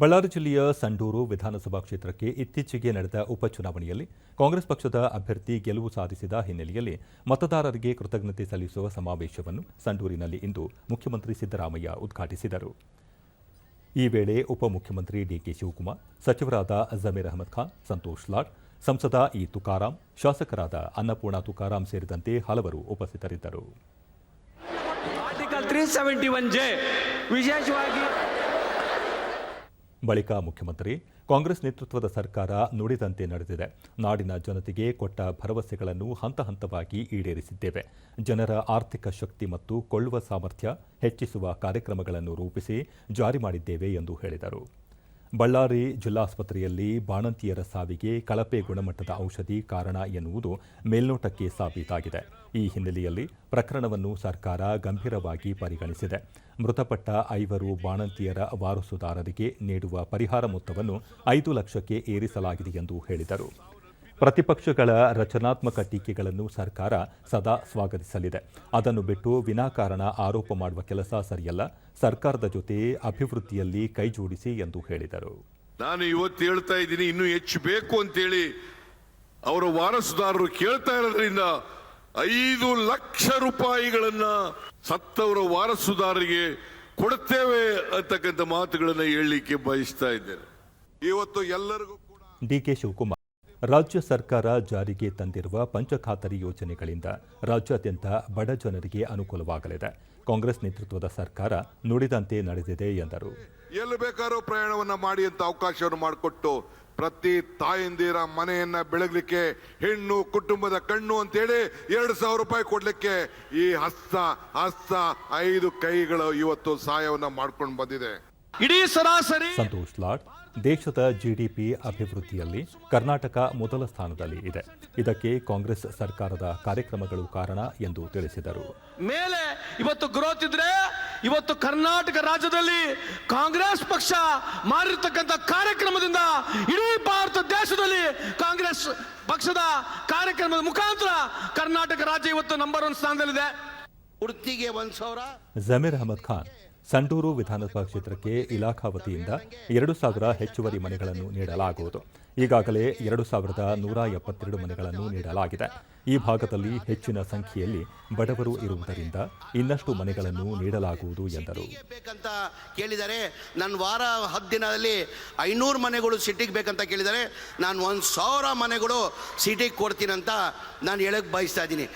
ಬಳ್ಳಾರಿ ಜಿಲ್ಲೆಯ ಸಂಡೂರು ವಿಧಾನಸಭಾ ಕ್ಷೇತ್ರಕ್ಕೆ ಇತ್ತೀಚೆಗೆ ನಡೆದ ಉಪಚುನಾವಣೆಯಲ್ಲಿ ಕಾಂಗ್ರೆಸ್ ಪಕ್ಷದ ಅಭ್ಯರ್ಥಿ ಗೆಲುವು ಸಾಧಿಸಿದ ಹಿನ್ನೆಲೆಯಲ್ಲಿ ಮತದಾರರಿಗೆ ಕೃತಜ್ಞತೆ ಸಲ್ಲಿಸುವ ಸಮಾವೇಶವನ್ನು ಸಂಡೂರಿನಲ್ಲಿ ಇಂದು ಮುಖ್ಯಮಂತ್ರಿ ಸಿದ್ದರಾಮಯ್ಯ ಉದ್ಘಾಟಿಸಿದರು. ಈ ವೇಳೆ ಉಪಮುಖ್ಯಮಂತ್ರಿ ಡಿಕೆ ಶಿವಕುಮಾರ್, ಸಚಿವರಾದ ಜಮೀರ್ ಅಹಮದ್ ಖಾನ್, ಸಂತೋಷ್ ಲಾಡ್, ಸಂಸದ ಇ ತುಕಾರಾಂ, ಶಾಸಕರಾದ ಅನ್ನಪೂರ್ಣ ತುಕಾರಾಂ ಸೇರಿದಂತೆ ಹಲವರು ಉಪಸ್ಥಿತರಿದ್ದರು. ವಿಶೇಷವಾಗಿ ಬಳಿಕ ಮುಖ್ಯಮಂತ್ರಿ, ಕಾಂಗ್ರೆಸ್ ನೇತೃತ್ವದ ಸರ್ಕಾರ ನುಡಿದಂತೆ ನಡೆದಿದೆ. ನಾಡಿನ ಜನತೆಗೆ ಕೊಟ್ಟ ಭರವಸೆಗಳನ್ನು ಹಂತ ಹಂತವಾಗಿ ಈಡೇರಿಸಿದ್ದೇವೆ. ಜನರ ಆರ್ಥಿಕ ಶಕ್ತಿ ಮತ್ತು ಕೊಳ್ಳುವ ಸಾಮರ್ಥ್ಯ ಹೆಚ್ಚಿಸುವ ಕಾರ್ಯಕ್ರಮಗಳನ್ನು ರೂಪಿಸಿ ಜಾರಿ ಮಾಡಿದ್ದೇವೆ ಎಂದು ಹೇಳಿದರು. ಬಳ್ಳಾರಿ ಜಿಲ್ಲಾಸ್ಪತ್ರೆಯಲ್ಲಿ ಬಾಣಂತಿಯರ ಸಾವಿಗೆ ಕಳಪೆ ಗುಣಮಟ್ಟದ ಔಷಧಿ ಕಾರಣ ಎನ್ನುವುದು ಮೇಲ್ನೋಟಕ್ಕೆ ಸಾಬೀತಾಗಿದೆ. ಈ ಹಿನ್ನೆಲೆಯಲ್ಲಿ ಪ್ರಕರಣವನ್ನು ಸರ್ಕಾರ ಗಂಭೀರವಾಗಿ ಪರಿಗಣಿಸಿದೆ. ಮೃತಪಟ್ಟ ಐವರು ಬಾಣಂತಿಯರ ವಾರಸುದಾರರಿಗೆ ನೀಡುವ ಪರಿಹಾರ ಮೊತ್ತವನ್ನು ಐದು ಲಕ್ಷಕ್ಕೆ ಏರಿಸಲಾಗಿದೆ ಎಂದು ಹೇಳಿದರು. ಪ್ರತಿಪಕ್ಷಗಳ ರಚನಾತ್ಮಕ ಟೀಕೆಗಳನ್ನು ಸರ್ಕಾರ ಸದಾ ಸ್ವಾಗತಿಸಲಿದೆ. ಅದನ್ನು ಬಿಟ್ಟು ವಿನಾಕಾರಣ ಆರೋಪ ಮಾಡುವ ಕೆಲಸ ಸರಿಯಲ್ಲ. ಸರ್ಕಾರದ ಜೊತೆ ಅಭಿವೃದ್ಧಿಯಲ್ಲಿ ಕೈಜೋಡಿಸಿ ಎಂದು ಹೇಳಿದರು. ನಾನು ಇವತ್ತು ಹೇಳ್ತಾ ಇದ್ದೀನಿ ಇನ್ನೂ ಹೆಚ್ಚು ಬೇಕು ಅಂತೇಳಿ ಅವರ ವಾರಸುದಾರರು ಕೇಳ್ತಾ ಇರೋದ್ರಿಂದ ಐದು ಲಕ್ಷ ರೂಪಾಯಿಗಳನ್ನ ಸತ್ತವರ ವಾರಸುದಾರರಿಗೆ ಕೊಡುತ್ತೇವೆ ಅಂತಕ್ಕಂಥ ಮಾತುಗಳನ್ನು ಹೇಳಲಿಕ್ಕೆ ಬಯಸ್ತಾ ಇದ್ದೇನೆ. ಇವತ್ತು ಎಲ್ಲರಿಗೂ ಕೂಡ ಡಿಕೆ ಶಿವಕುಮಾರ್ ರಾಜ್ಯ ಸರ್ಕಾರ ಜಾರಿಗೆ ತಂದಿರುವ ಪಂಚಖಾತರಿ ಯೋಜನೆಗಳಿಂದ ರಾಜ್ಯಾದ್ಯಂತ ಬಡ ಜನರಿಗೆ ಅನುಕೂಲವಾಗಲಿದೆ. ಕಾಂಗ್ರೆಸ್ ನೇತೃತ್ವದ ಸರ್ಕಾರ ನುಡಿದಂತೆ ನಡೆದಿದೆ ಎಂದರು. ಎಲ್ಲಿ ಬೇಕಾದ್ರೂ ಪ್ರಯಾಣವನ್ನು ಮಾಡಿ ಅಂತ ಅವಕಾಶವನ್ನು ಮಾಡಿಕೊಟ್ಟು ಪ್ರತಿ ತಾಯಂದಿರ ಮನೆಯನ್ನ ಬೆಳಗಲಿಕ್ಕೆ ಹೆಣ್ಣು ಕುಟುಂಬದ ಕಣ್ಣು ಅಂತೇಳಿ ಎರಡು ಸಾವಿರ ರೂಪಾಯಿ ಕೊಡ್ಲಿಕ್ಕೆ ಈ ಹಸ್ತ ಹಸ್ತ ಐದು ಕೈಗಳು ಇವತ್ತು ಸಹಾಯವನ್ನ ಮಾಡ್ಕೊಂಡು ಬಂದಿದೆ. ಇಡೀ ಸರಾಸರಿ ಸಂತೋಷ್ ಲಾಡ್ ದೇಶದ ಜಿಡಿಪಿ ಅಭಿವೃದ್ಧಿಯಲ್ಲಿ ಕರ್ನಾಟಕ ಮೊದಲ ಸ್ಥಾನದಲ್ಲಿ ಇದೆ. ಇದಕ್ಕೆ ಕಾಂಗ್ರೆಸ್ ಸರ್ಕಾರದ ಕಾರ್ಯಕ್ರಮಗಳು ಕಾರಣ ಎಂದು ತಿಳಿಸಿದರು. ಮೇಲೆ ಇವತ್ತು ಗ್ರೋತ್ ಇದ್ರೆ ಇವತ್ತು ಕರ್ನಾಟಕ ರಾಜ್ಯದಲ್ಲಿ ಕಾಂಗ್ರೆಸ್ ಪಕ್ಷ ಮಾಡಿರ್ತಕ್ಕಂಥ ಕಾರ್ಯಕ್ರಮದಿಂದ ಇಡೀ ಭಾರತ ದೇಶದಲ್ಲಿ ಕಾಂಗ್ರೆಸ್ ಪಕ್ಷದ ಕಾರ್ಯಕ್ರಮದ ಮುಖಾಂತರ ಕರ್ನಾಟಕ ರಾಜ್ಯ ಇವತ್ತು ನಂಬರ್ ಒನ್ ಸ್ಥಾನದಲ್ಲಿದೆ. ಉಡ್ತಿಗೆ ಒಂದ್ ಸಾವಿರ. ಜಮೀರ್ ಅಹಮದ್ ಖಾನ್ ಸಂಡೂರು ವಿಧಾನಸಭಾ ಕ್ಷೇತ್ರಕ್ಕೆ ಇಲಾಖಾ ವತಿಯಿಂದ ಎರಡು ಸಾವಿರ ಹೆಚ್ಚುವರಿ ಮನೆಗಳನ್ನು ನೀಡಲಾಗುವುದು. ಈಗಾಗಲೇ ಎರಡು ಸಾವಿರದ ನೂರ ಎಪ್ಪತ್ತೆರಡು ಮನೆಗಳನ್ನು ನೀಡಲಾಗಿದೆ. ಈ ಭಾಗದಲ್ಲಿ ಹೆಚ್ಚಿನ ಸಂಖ್ಯೆಯಲ್ಲಿ ಬಡವರು ಇರುವುದರಿಂದ ಇನ್ನಷ್ಟು ಮನೆಗಳನ್ನು ನೀಡಲಾಗುವುದು ಎಂದರು. ಬೇಕಂತ ಕೇಳಿದರೆ ನನ್ನ ವಾರ ಹತ್ತು ದಿನದಲ್ಲಿ ಐನೂರು ಮನೆಗಳು ಸಿಟಿಗೆ ಬೇಕಂತ ಕೇಳಿದರೆ ನಾನು ಒಂದು ಸಾವಿರ ಮನೆಗಳು ಸಿಟಿಗೆ ಕೊಡ್ತೀನಂತ ನಾನು ಹೇಳಕ್ಕೆ ಬಯಸ್ತಾ ಇದ್ದೀನಿ.